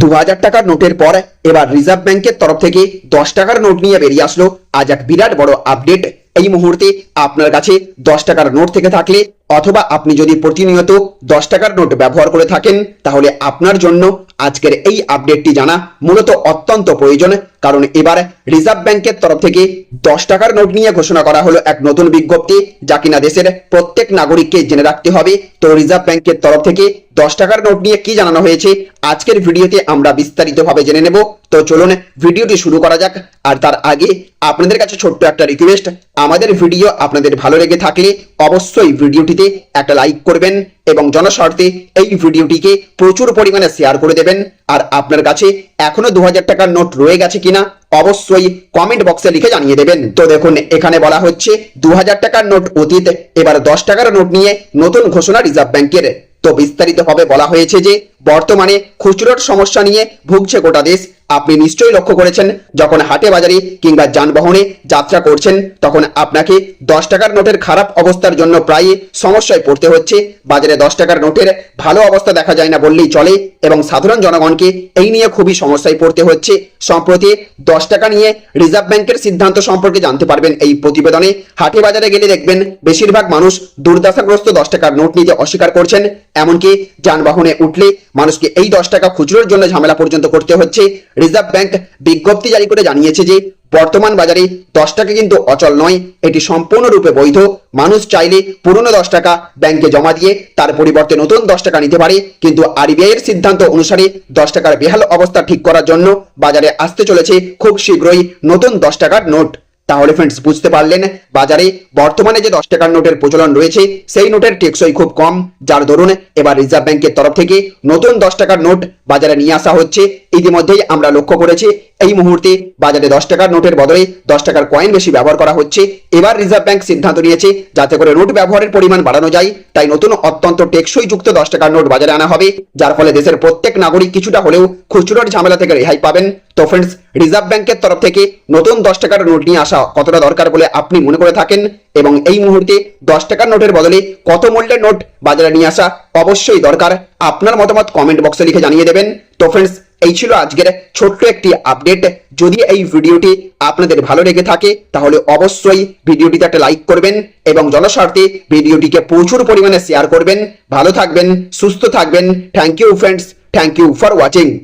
দু হাজার টাকার নোটের পর এবার রিজার্ভ ব্যাংকের তরফ থেকে দশ টাকার নোট নিয়ে বেরিয়ে আসলো। আজ এক বিরাট বড় আপডেট এই মুহূর্তে আপনার কাছে দশ টাকার নোট থেকে থাকলে অথবা আপনি যদি প্রতিনিয়ত দশ টাকার নোট ব্যবহার করে থাকেন, তাহলে আপনার জন্য আজকের এই আপডেটটি জানা মূলত অত্যন্ত প্রয়োজন। কারণ এবার রিজার্ভ ব্যাংকের তরফ থেকে দশ টাকার নোট নিয়ে ঘোষণা করা হলো এক নতুন বিজ্ঞপ্তি, যা কিনা দেশের প্রত্যেক নাগরিককে জেনে রাখতে হবে। তো রিজার্ভ ব্যাংকের তরফ থেকে দশ টাকার নোট নিয়ে কি জানানো হয়েছে, আজকের ভিডিওতে আমরা বিস্তারিতভাবে জেনে নেব। তো চলুন ভিডিওটি শুরু করা যাক। আর তার আগে আপনাদের কাছে ছোট্ট একটা রিকোয়েস্ট আমাদের ভিডিও আপনাদের ভালো লেগে থাকলে অবশ্যই ভিডিওটিতে একটা লাইক করবেন এবং জনস্বার্থে এই ভিডিওটিকে প্রচুর পরিমাণে শেয়ার করে দেবেন। আর আপনার কাছে এখনও দু হাজার টাকার নোট রয়ে গেছে কিনা, অবশ্যই কমেন্ট বক্সে লিখে জানিয়ে দেবেন। তো দেখুন, এখানে বলা হচ্ছে দু হাজার টাকার নোট অতীত, এবার দশ টাকার নোট নিয়ে নতুন ঘোষণা রিজার্ভ ব্যাংকের তো বিস্তারিতভাবে বলা হয়েছে যে বর্তমানে খুচরোর সমস্যা নিয়ে ভুগছে গোটা দেশ। আপনি নিশ্চয়ই লক্ষ্য করেছেন, যখন হাটে বাজারে কিংবা যানবাহনে যাত্রা করছেন, তখন আপনাকে দশ টাকার নোটের খারাপ অবস্থার জন্য প্রায় সমস্যায় পড়তে হচ্ছে। বাজারে দশ টাকার নোটের ভালো অবস্থা দেখা যায় না বললেই চলে এবং সাধারণ জনগণকে এই নিয়ে খুবই সমস্যায় পড়তে হচ্ছে। সম্প্রতি দশ টাকা নিয়ে রিজার্ভ ব্যাংকের সিদ্ধান্ত সম্পর্কে জানতে পারবেন এই প্রতিবেদনে। হাটে বাজারে গেলে দেখবেন, বেশিরভাগ মানুষ দুর্দশাগ্রস্ত দশ টাকার নোট নিতে অস্বীকার করছেন। এমনকি যানবাহনে উঠলে মানুষকে এই দশ টাকা খুচরোর জন্য ঝামেলা পর্যন্ত করতে হচ্ছে। রিজার্ভ ব্যাংক বিজ্ঞপ্তি জারি করে জানিয়েছে যে, বর্তমান বাজারে দশ টাকা কিন্তু অচল নয়, এটি সম্পূর্ণরূপে বৈধ। মানুষ চাইলে পুরনো দশ টাকা ব্যাংকে জমা দিয়ে তার পরিবর্তে নতুন দশ টাকা নিতে পারে। কিন্তু আরবিআই এর সিদ্ধান্ত অনুসারে দশ টাকার বেহাল অবস্থা ঠিক করার জন্য বাজারে আসতে চলেছে খুব শীঘ্রই নতুন দশ টাকার নোট। তাহলে ফ্রেন্ডস বুঝতে পারলেন বাজারে বর্তমানে যে দশ টাকার নোটের প্রচলন রয়েছে, সেই নোটের টেকসই খুব কম। যার দরুন এবার রিজার্ভ ব্যাংকের তরফ থেকে নতুন দশ টাকার নোট বাজারে নিয়ে আসা হচ্ছে। ইতিমধ্যেই আমরা লক্ষ্য করেছি, এই মুহূর্তে বাজারে দশ টাকার নোটের বদলে দশ টাকার কয়েন বেশি ব্যবহার করা হচ্ছে। এবার রিজার্ভ ব্যাংক সিদ্ধান্ত নিয়েছে, যাতে করে নোট ব্যবহারের পরিমাণ বাড়ানো যায়। তাই নতুন অত্যন্ত টেকসই যুক্ত দশ টাকার নোট বাজারে আনা হবে, যার ফলে দেশের প্রত্যেক নাগরিক কিছুটা হলেও খুচরোর ঝামেলা থেকে রেহাই পাবেন। তো ফ্রেন্ডস রিজার্ভ ব্যাংকের তরফ থেকে নতুন দশ টাকার নোট নিয়ে আসা কতটা দরকার বলে আপনি মনে করে থাকেন? এবং এই মুহূর্তে দশ টাকার নোটের বদলে কত মূল্যের নোট বাজারে নিয়ে আসা অবশ্যই দরকার? আপনার মতামত কমেন্ট বক্সে লিখে জানিয়ে দেবেন। তো ফ্রেন্ডস এই ছিল আজকের ছোট্ট একটি আপডেট যদি এই ভিডিওটি আপনাদের ভালো লেগে থাকে, তাহলে অবশ্যই ভিডিওটিতে একটা লাইক করবেন এবং জনস্বার্থে ভিডিওটিকে প্রচুর পরিমাণে শেয়ার করবেন। ভালো থাকবেন, সুস্থ থাকবেন। Thank you friends thank you for watching